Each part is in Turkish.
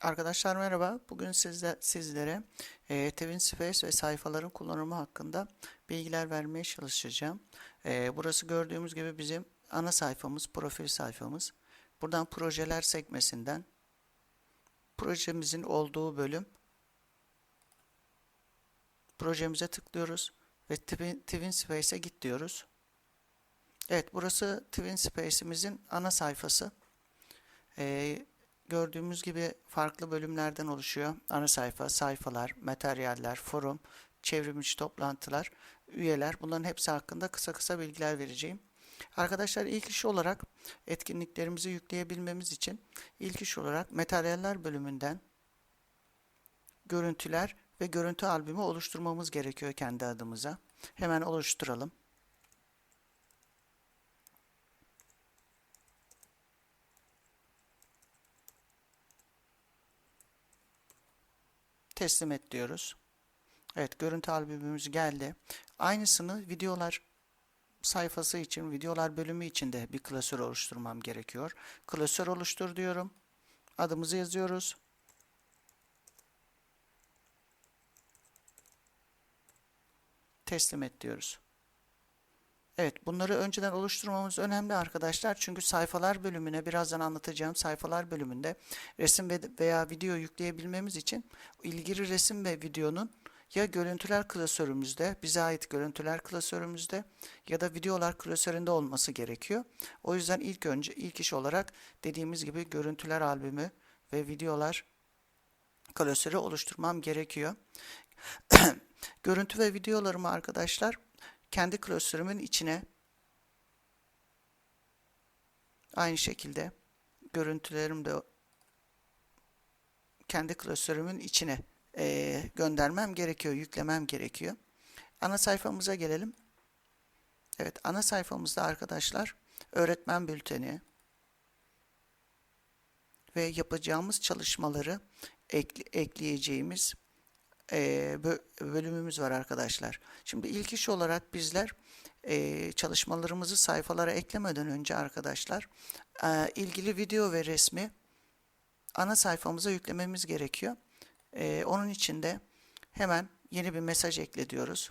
Arkadaşlar merhaba. Bugün sizle, sizlere e, Twin Space ve sayfaların kullanımı hakkında bilgiler vermeye çalışacağım. E, burası gördüğümüz gibi bizim ana sayfamız, profil sayfamız. Buradan projeler sekmesinden projemizin olduğu bölüm projemize tıklıyoruz ve Twin, Twin Space'e git diyoruz. Evet burası Twin Space'imizin ana sayfası. Ee, gördüğümüz gibi farklı bölümlerden oluşuyor. Ana sayfa, sayfalar, materyaller, forum, çevrimiçi toplantılar, üyeler bunların hepsi hakkında kısa kısa bilgiler vereceğim. Arkadaşlar ilk iş olarak etkinliklerimizi yükleyebilmemiz için ilk iş olarak materyaller bölümünden görüntüler ve görüntü albümü oluşturmamız gerekiyor kendi adımıza. Hemen oluşturalım. Teslim et diyoruz. Evet görüntü albümümüz geldi. Aynısını videolar sayfası için, videolar bölümü için de bir klasör oluşturmam gerekiyor. Klasör oluştur diyorum. Adımızı yazıyoruz. Teslim et diyoruz. Evet, bunları önceden oluşturmamız önemli arkadaşlar. Çünkü sayfalar bölümüne birazdan anlatacağım sayfalar bölümünde resim veya video yükleyebilmemiz için ilgili resim ve videonun ya görüntüler klasörümüzde, bize ait görüntüler klasörümüzde ya da videolar klasöründe olması gerekiyor. O yüzden ilk önce ilk iş olarak dediğimiz gibi görüntüler albümü ve videolar klasörü oluşturmam gerekiyor. Görüntü ve videolarımı arkadaşlar kendi klasörümün içine aynı şekilde görüntülerim de kendi klasörümün içine e, göndermem gerekiyor, yüklemem gerekiyor. Ana sayfamıza gelelim. Evet, ana sayfamızda arkadaşlar öğretmen bülteni ve yapacağımız çalışmaları ekle, ekleyeceğimiz bölümümüz var arkadaşlar. Şimdi ilk iş olarak bizler çalışmalarımızı sayfalara eklemeden önce arkadaşlar ilgili video ve resmi ana sayfamıza yüklememiz gerekiyor. Onun için de hemen yeni bir mesaj ekle diyoruz.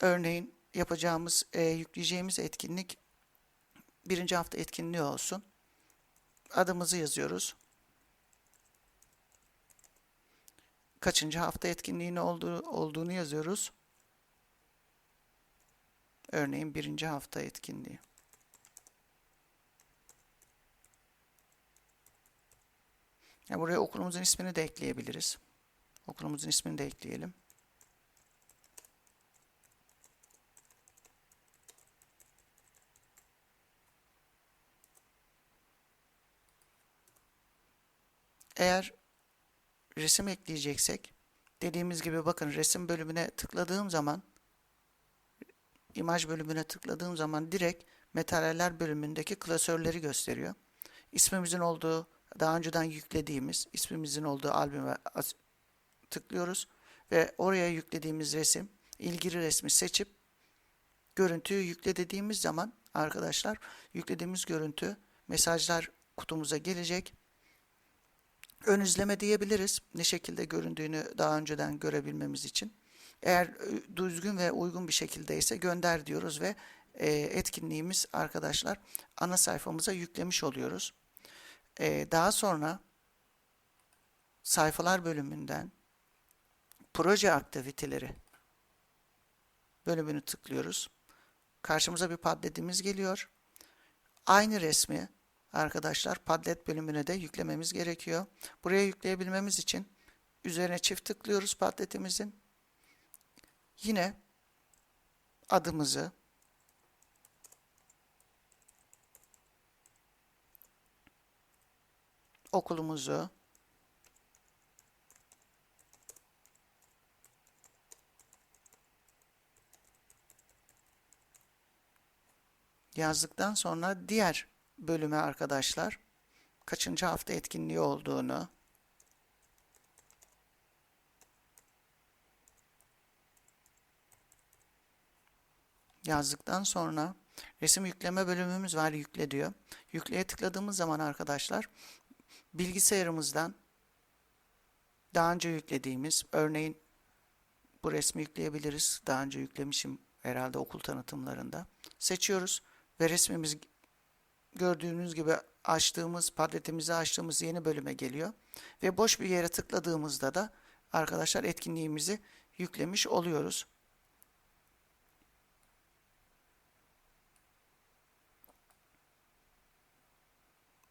Örneğin yapacağımız, yükleyeceğimiz etkinlik birinci hafta etkinliği olsun. Adımızı yazıyoruz. Kaçıncı hafta etkinliğinin olduğu, olduğunu yazıyoruz. Örneğin birinci hafta etkinliği. Yani buraya okulumuzun ismini de ekleyebiliriz. Okulumuzun ismini de ekleyelim. Eğer resim ekleyeceksek dediğimiz gibi bakın resim bölümüne tıkladığım zaman imaj bölümüne tıkladığım zaman direkt materyaller bölümündeki klasörleri gösteriyor. İsmimizin olduğu daha önceden yüklediğimiz ismimizin olduğu albüme tıklıyoruz ve oraya yüklediğimiz resim ilgili resmi seçip görüntüyü yükle dediğimiz zaman arkadaşlar yüklediğimiz görüntü mesajlar kutumuza gelecek ön izleme diyebiliriz. Ne şekilde göründüğünü daha önceden görebilmemiz için. Eğer e, düzgün ve uygun bir şekilde ise gönder diyoruz ve e, etkinliğimiz arkadaşlar ana sayfamıza yüklemiş oluyoruz. E, daha sonra sayfalar bölümünden proje aktiviteleri bölümünü tıklıyoruz. Karşımıza bir padletimiz geliyor. Aynı resmi arkadaşlar Padlet bölümüne de yüklememiz gerekiyor. Buraya yükleyebilmemiz için üzerine çift tıklıyoruz Padlet'imizin. Yine adımızı okulumuzu yazdıktan sonra diğer bölüme arkadaşlar kaçıncı hafta etkinliği olduğunu yazdıktan sonra resim yükleme bölümümüz var yükle diyor. Yükleye tıkladığımız zaman arkadaşlar bilgisayarımızdan daha önce yüklediğimiz, örneğin bu resmi yükleyebiliriz. Daha önce yüklemişim herhalde okul tanıtımlarında. Seçiyoruz ve resmimiz gördüğünüz gibi açtığımız, padletimizi açtığımız yeni bölüme geliyor. Ve boş bir yere tıkladığımızda da arkadaşlar etkinliğimizi yüklemiş oluyoruz.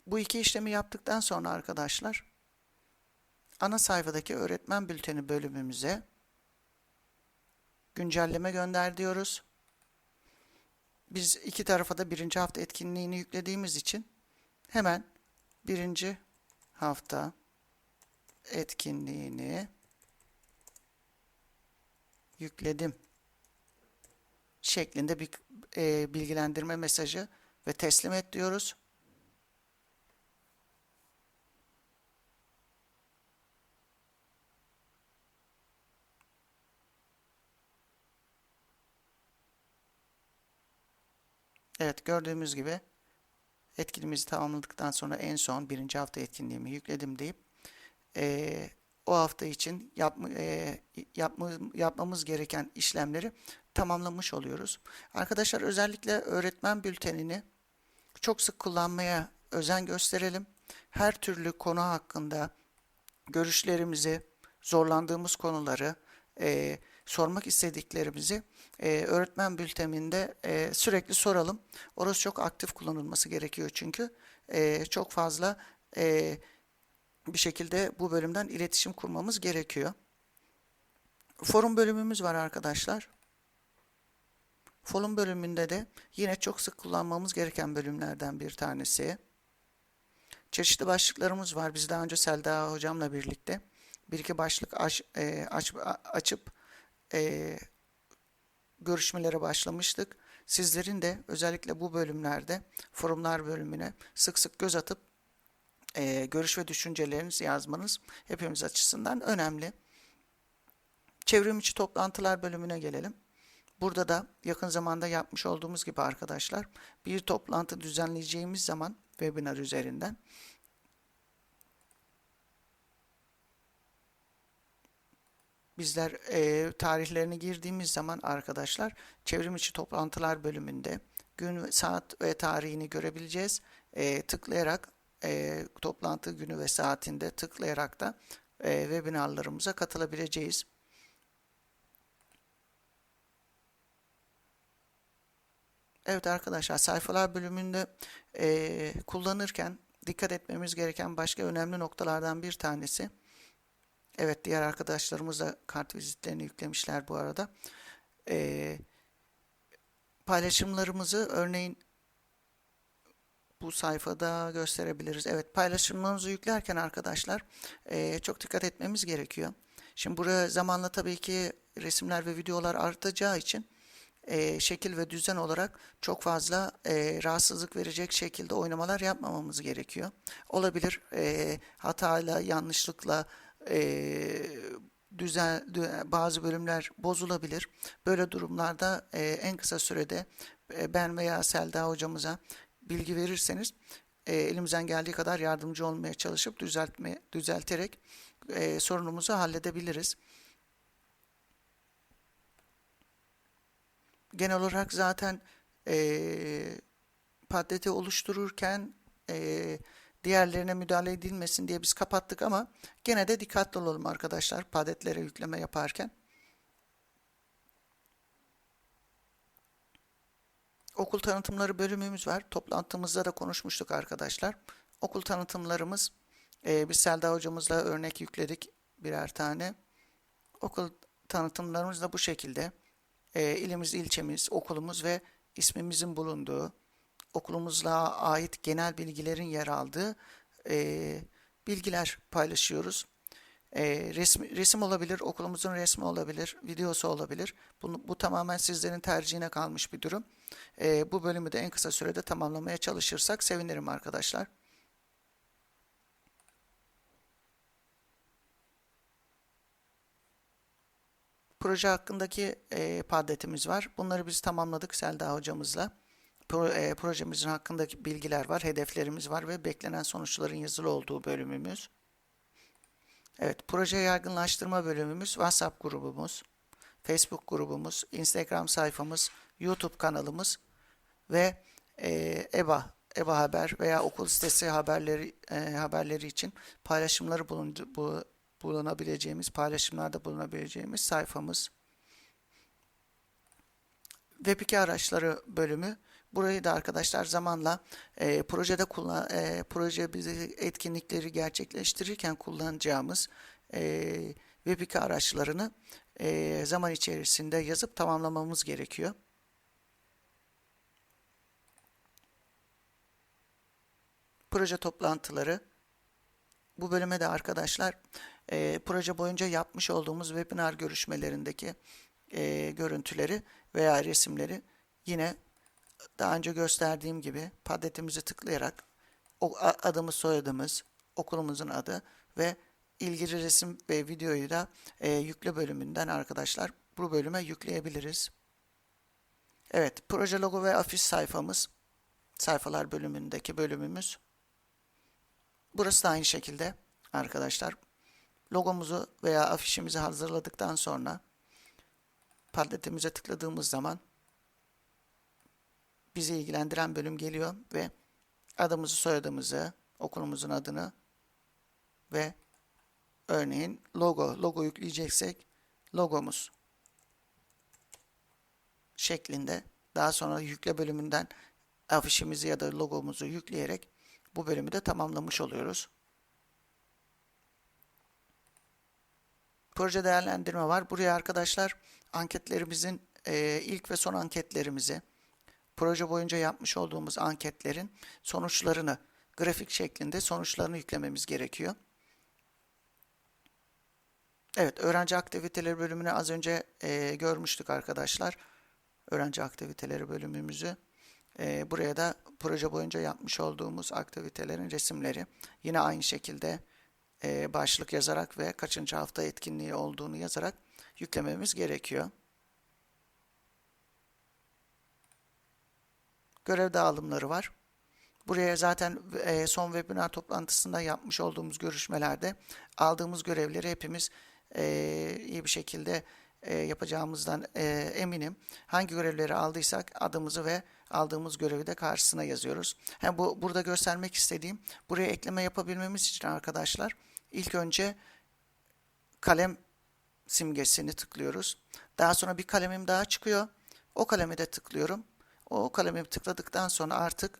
Bu iki işlemi yaptıktan sonra arkadaşlar ana sayfadaki öğretmen bülteni bölümümüze güncelleme gönder diyoruz. Biz iki tarafa da birinci hafta etkinliğini yüklediğimiz için hemen birinci hafta etkinliğini yükledim şeklinde bir e, bilgilendirme mesajı ve teslim et diyoruz. Evet gördüğümüz gibi etkinliğimizi tamamladıktan sonra en son birinci hafta etkinliğimi yükledim deyip e, o hafta için yapma, e, yapma, yapmamız gereken işlemleri tamamlamış oluyoruz. Arkadaşlar özellikle öğretmen bültenini çok sık kullanmaya özen gösterelim. Her türlü konu hakkında görüşlerimizi, zorlandığımız konuları, e, sormak istediklerimizi e, öğretmen bülteninde e, sürekli soralım. Orası çok aktif kullanılması gerekiyor çünkü e, çok fazla e, bir şekilde bu bölümden iletişim kurmamız gerekiyor. Forum bölümümüz var arkadaşlar. Forum bölümünde de yine çok sık kullanmamız gereken bölümlerden bir tanesi. Çeşitli başlıklarımız var. Biz daha önce Selda hocamla birlikte bir iki başlık aç, e, aç, açıp e, görüşmelere başlamıştık. Sizlerin de özellikle bu bölümlerde forumlar bölümüne sık sık göz atıp e, görüş ve düşüncelerinizi yazmanız hepimiz açısından önemli. Çevrim içi toplantılar bölümüne gelelim. Burada da yakın zamanda yapmış olduğumuz gibi arkadaşlar bir toplantı düzenleyeceğimiz zaman webinar üzerinden bizler e, tarihlerini girdiğimiz zaman arkadaşlar çevrim içi toplantılar bölümünde gün, saat ve tarihini görebileceğiz. E, tıklayarak e, toplantı günü ve saatinde tıklayarak da e, webinarlarımıza katılabileceğiz. Evet arkadaşlar sayfalar bölümünde e, kullanırken dikkat etmemiz gereken başka önemli noktalardan bir tanesi Evet diğer arkadaşlarımız da kart vizitlerini yüklemişler bu arada. Ee, paylaşımlarımızı örneğin bu sayfada gösterebiliriz. Evet paylaşımlarımızı yüklerken arkadaşlar e, çok dikkat etmemiz gerekiyor. Şimdi buraya zamanla tabii ki resimler ve videolar artacağı için e, şekil ve düzen olarak çok fazla e, rahatsızlık verecek şekilde oynamalar yapmamamız gerekiyor. Olabilir e, hatayla, yanlışlıkla, e, düzen bazı bölümler bozulabilir. Böyle durumlarda e, en kısa sürede e, ben veya Selda hocamıza bilgi verirseniz e, elimizden geldiği kadar yardımcı olmaya çalışıp düzeltme düzelterek e, sorunumuzu halledebiliriz. Genel olarak zaten e, paddeti oluştururken e, diğerlerine müdahale edilmesin diye biz kapattık ama gene de dikkatli olalım arkadaşlar padetlere yükleme yaparken. Okul tanıtımları bölümümüz var. Toplantımızda da konuşmuştuk arkadaşlar. Okul tanıtımlarımız e, biz Selda hocamızla örnek yükledik birer tane. Okul tanıtımlarımız da bu şekilde. E, ilimiz, ilçemiz, okulumuz ve ismimizin bulunduğu okulumuzla ait genel bilgilerin yer aldığı e, bilgiler paylaşıyoruz. E, resim, resim olabilir, okulumuzun resmi olabilir, videosu olabilir. Bunu, bu tamamen sizlerin tercihine kalmış bir durum. E, bu bölümü de en kısa sürede tamamlamaya çalışırsak sevinirim arkadaşlar. Proje hakkındaki e, paddetimiz var. Bunları biz tamamladık Selda hocamızla. E, projemizin hakkındaki bilgiler var, hedeflerimiz var ve beklenen sonuçların yazılı olduğu bölümümüz. Evet, proje yaygınlaştırma bölümümüz, WhatsApp grubumuz, Facebook grubumuz, Instagram sayfamız, YouTube kanalımız ve e, EBA, EBA Haber veya okul sitesi haberleri e, haberleri için paylaşımları bulundu, bu, bulunabileceğimiz, paylaşımlarda bulunabileceğimiz sayfamız. Web2 araçları bölümü. Burayı da arkadaşlar zamanla e, projede kullan e, proje bizi etkinlikleri gerçekleştirirken kullanacağımız e, Web2 araçlarını e, zaman içerisinde yazıp tamamlamamız gerekiyor. Proje toplantıları. Bu bölüme de arkadaşlar e, proje boyunca yapmış olduğumuz webinar görüşmelerindeki e, görüntüleri veya resimleri yine daha önce gösterdiğim gibi padletimizi tıklayarak o adımız soyadımız, okulumuzun adı ve ilgili resim ve videoyu da e, yükle bölümünden arkadaşlar bu bölüme yükleyebiliriz. Evet, proje logo ve afiş sayfamız, sayfalar bölümündeki bölümümüz. Burası da aynı şekilde arkadaşlar. Logomuzu veya afişimizi hazırladıktan sonra padletimize tıkladığımız zaman bizi ilgilendiren bölüm geliyor ve adımızı, soyadımızı, okulumuzun adını ve örneğin logo, logo yükleyeceksek logomuz şeklinde daha sonra yükle bölümünden afişimizi ya da logomuzu yükleyerek bu bölümü de tamamlamış oluyoruz. Proje değerlendirme var. Buraya arkadaşlar anketlerimizin e, ilk ve son anketlerimizi, proje boyunca yapmış olduğumuz anketlerin sonuçlarını grafik şeklinde sonuçlarını yüklememiz gerekiyor. Evet, öğrenci aktiviteleri bölümünü az önce e, görmüştük arkadaşlar. Öğrenci aktiviteleri bölümümüzü. E, buraya da proje boyunca yapmış olduğumuz aktivitelerin resimleri. Yine aynı şekilde e, başlık yazarak ve kaçıncı hafta etkinliği olduğunu yazarak yüklememiz gerekiyor. Görev dağılımları var. Buraya zaten e, son webinar toplantısında yapmış olduğumuz görüşmelerde aldığımız görevleri hepimiz e, iyi bir şekilde e, yapacağımızdan eminim. Hangi görevleri aldıysak adımızı ve aldığımız görevi de karşısına yazıyoruz. Hem bu burada göstermek istediğim buraya ekleme yapabilmemiz için arkadaşlar ilk önce kalem simgesini tıklıyoruz. Daha sonra bir kalemim daha çıkıyor. O kalemi de tıklıyorum. O kalemi tıkladıktan sonra artık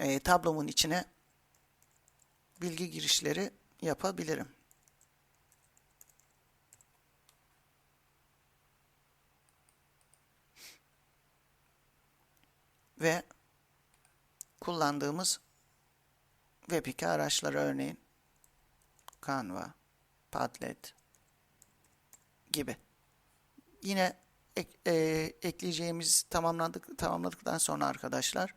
e, tablomun içine bilgi girişleri yapabilirim. Ve kullandığımız Web2 araçları örneğin Canva, Padlet gibi. Yine ek, e, ekleyeceğimiz tamamladık tamamladıktan sonra arkadaşlar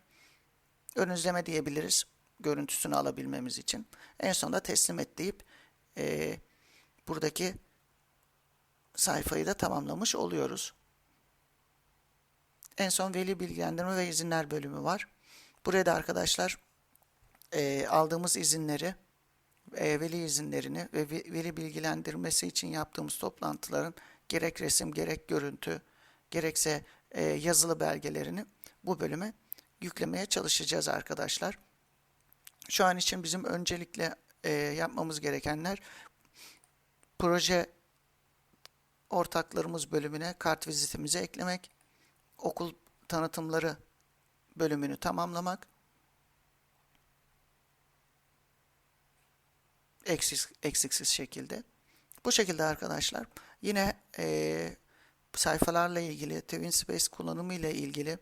ön izleme diyebiliriz görüntüsünü alabilmemiz için. En sonunda teslim et deyip e, buradaki sayfayı da tamamlamış oluyoruz. En son veli bilgilendirme ve izinler bölümü var. Buraya da arkadaşlar e, aldığımız izinleri, e, veli izinlerini ve veli bilgilendirmesi için yaptığımız toplantıların gerek resim, gerek görüntü, gerekse e, yazılı belgelerini bu bölüme yüklemeye çalışacağız arkadaşlar. Şu an için bizim öncelikle e, yapmamız gerekenler proje ortaklarımız bölümüne kart vizitimizi eklemek, okul tanıtımları bölümünü tamamlamak, eksiksiz, eksiksiz şekilde. Bu şekilde arkadaşlar yine e, sayfalarla ilgili, TwinSpace kullanımı ile ilgili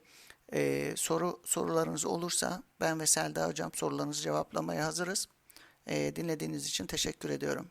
e, soru sorularınız olursa ben ve Selda Hocam sorularınızı cevaplamaya hazırız. E, dinlediğiniz için teşekkür ediyorum.